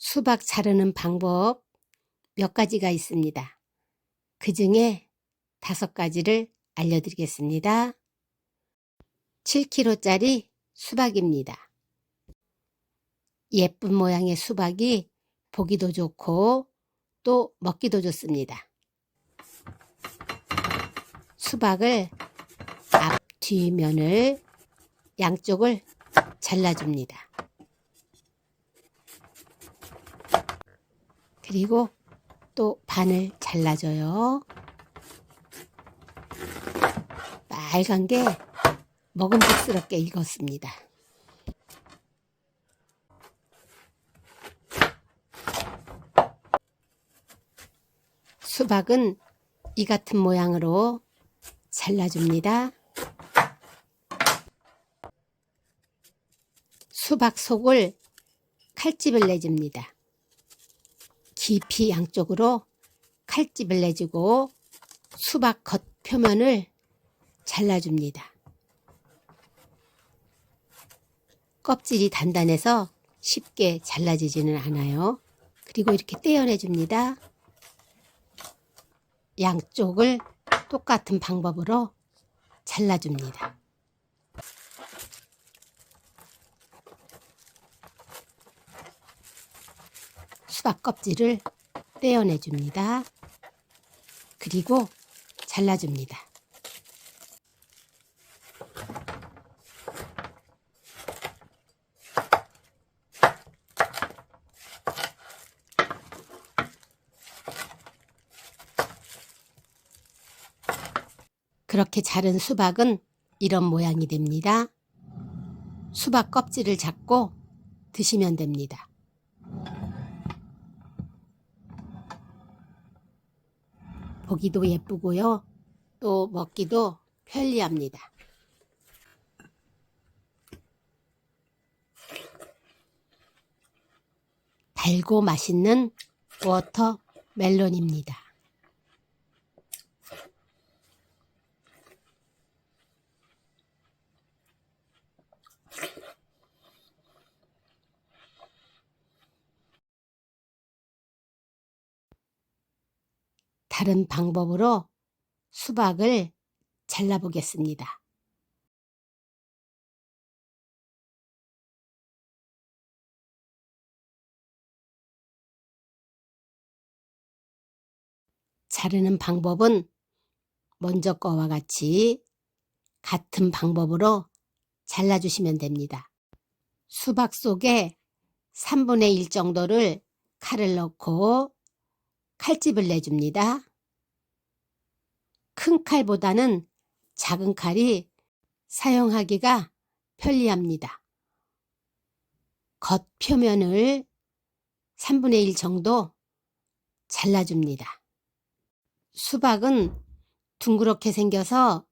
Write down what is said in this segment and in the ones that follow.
수박 자르는 방법 몇 가지가 있습니다. 그 중에 다섯 가지를 알려드리겠습니다. 7kg짜리 수박입니다. 예쁜 모양의 수박이 보기도 좋고 또 먹기도 좋습니다. 수박을 앞, 뒷면을 양쪽을 잘라줍니다. 그리고 또 반을 잘라줘요. 빨간 게 먹음직스럽게 익었습니다. 수박은 이 같은 모양으로 잘라줍니다. 수박 속을 칼집을 내줍니다. 깊이 양쪽으로 칼집을 내주고 수박 겉 표면을 잘라줍니다. 껍질이 단단해서 쉽게 잘라지지는 않아요. 그리고 이렇게 떼어내줍니다. 양쪽을 똑같은 방법으로 잘라줍니다. 수박 껍질을 떼어내 줍니다. 그리고 잘라줍니다. 그렇게 자른 수박은 이런 모양이 됩니다. 수박 껍질을 잡고 드시면 됩니다. 보기도 예쁘고요. 또 먹기도 편리합니다. 달고 맛있는 워터 멜론입니다. 다른 방법으로 수박을 잘라보겠습니다. 자르는 방법은 먼저 거와 같이 같은 방법으로 잘라주시면 됩니다. 수박 속에 3분의 1 정도를 칼을 넣고 칼집을 내줍니다. 큰 칼보다는 작은 칼이 사용하기가 편리합니다. 겉표면을 3분의 1 정도 잘라줍니다. 수박은 둥그렇게 생겨서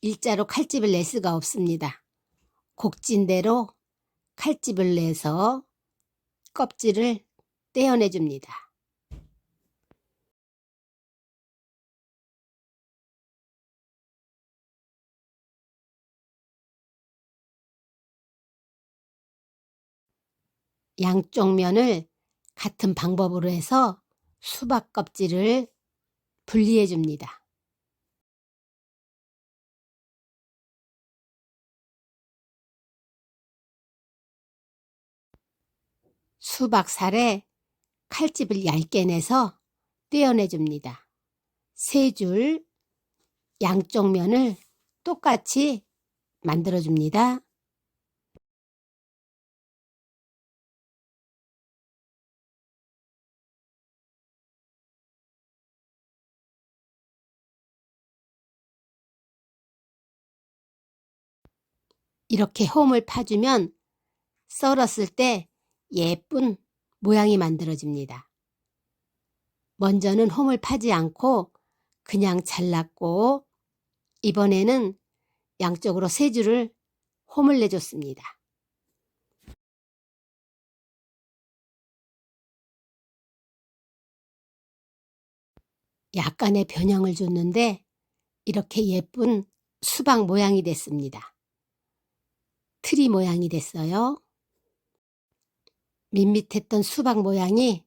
일자로 칼집을 낼 수가 없습니다. 곡진대로 칼집을 내서 껍질을 떼어내줍니다. 양쪽 면을 같은 방법으로 해서 수박 껍질을 분리해 줍니다. 수박살에 칼집을 얇게 내서 떼어내 줍니다. 세 줄 양쪽 면을 똑같이 만들어 줍니다. 이렇게 홈을 파주면 썰었을 때 예쁜 모양이 만들어집니다. 먼저는 홈을 파지 않고 그냥 잘랐고 이번에는 양쪽으로 세 줄을 홈을 내줬습니다. 약간의 변형을 줬는데 이렇게 예쁜 수박 모양이 됐습니다. 트리 모양이 됐어요. 밋밋했던 수박 모양이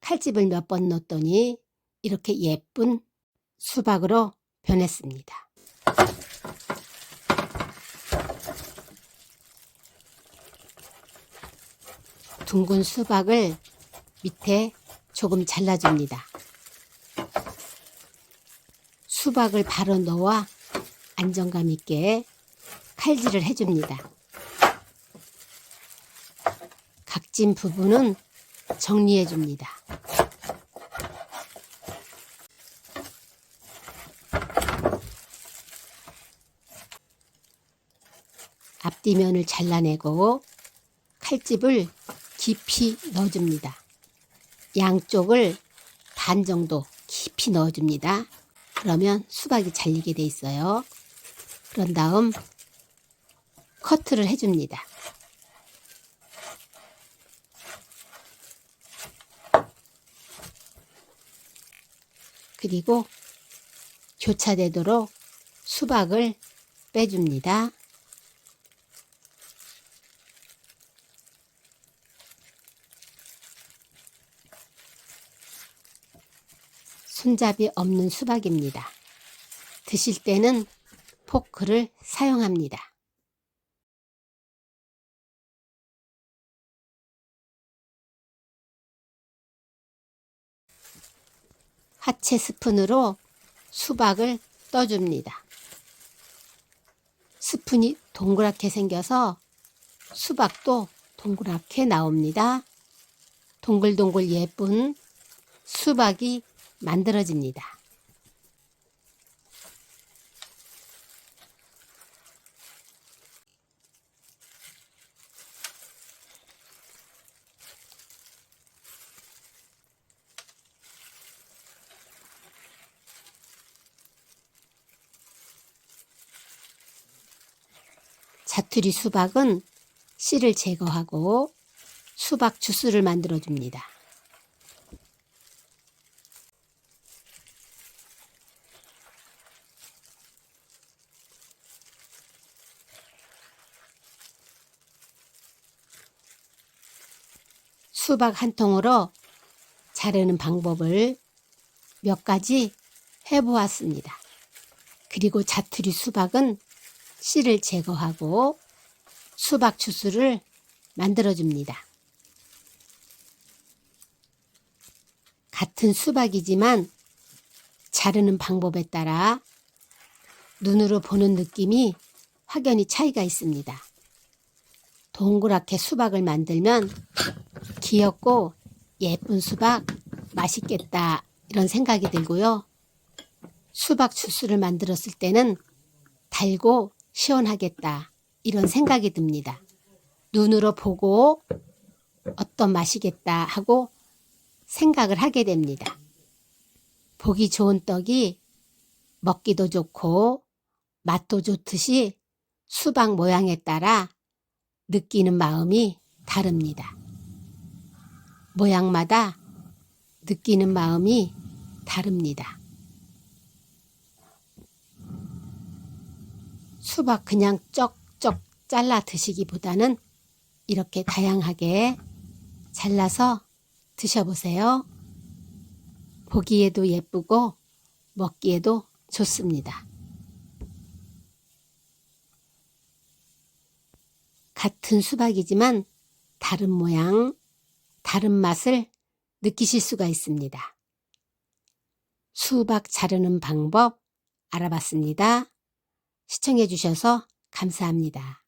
칼집을 몇 번 넣었더니 이렇게 예쁜 수박으로 변했습니다. 둥근 수박을 밑에 조금 잘라줍니다. 수박을 바로 넣어 안정감 있게 칼질을 해줍니다. 각진 부분은 정리해 줍니다. 앞뒤면을 잘라내고 칼집을 깊이 넣어줍니다. 양쪽을 반 정도 깊이 넣어줍니다. 그러면 수박이 잘리게 돼 있어요. 그런 다음 커트를 해줍니다. 그리고 교차되도록 수박을 빼줍니다. 손잡이 없는 수박입니다. 드실 때는 포크를 사용합니다. 하체 스푼으로 수박을 떠줍니다. 스푼이 동그랗게 생겨서 수박도 동그랗게 나옵니다. 동글동글 예쁜 수박이 만들어집니다. 자투리 수박은 씨를 제거하고 수박 주스를 만들어 줍니다. 수박 한 통으로 자르는 방법을 몇 가지 해보았습니다. 그리고 자투리 수박은 씨를 제거하고 수박 주스를 만들어 줍니다. 같은 수박이지만 자르는 방법에 따라 눈으로 보는 느낌이 확연히 차이가 있습니다. 동그랗게 수박을 만들면 귀엽고 예쁜 수박 맛있겠다 이런 생각이 들고요. 수박 주스를 만들었을 때는 달고 시원하겠다 이런 생각이 듭니다. 눈으로 보고 어떤 맛이겠다 하고 생각을 하게 됩니다. 보기 좋은 떡이 먹기도 좋고 맛도 좋듯이 수박 모양에 따라 느끼는 마음이 다릅니다. 모양마다 느끼는 마음이 다릅니다. 수박 그냥 쩍쩍 잘라 드시기보다는 이렇게 다양하게 잘라서 드셔보세요. 보기에도 예쁘고 먹기에도 좋습니다. 같은 수박이지만 다른 모양, 다른 맛을 느끼실 수가 있습니다. 수박 자르는 방법 알아봤습니다. 시청해 주셔서 감사합니다.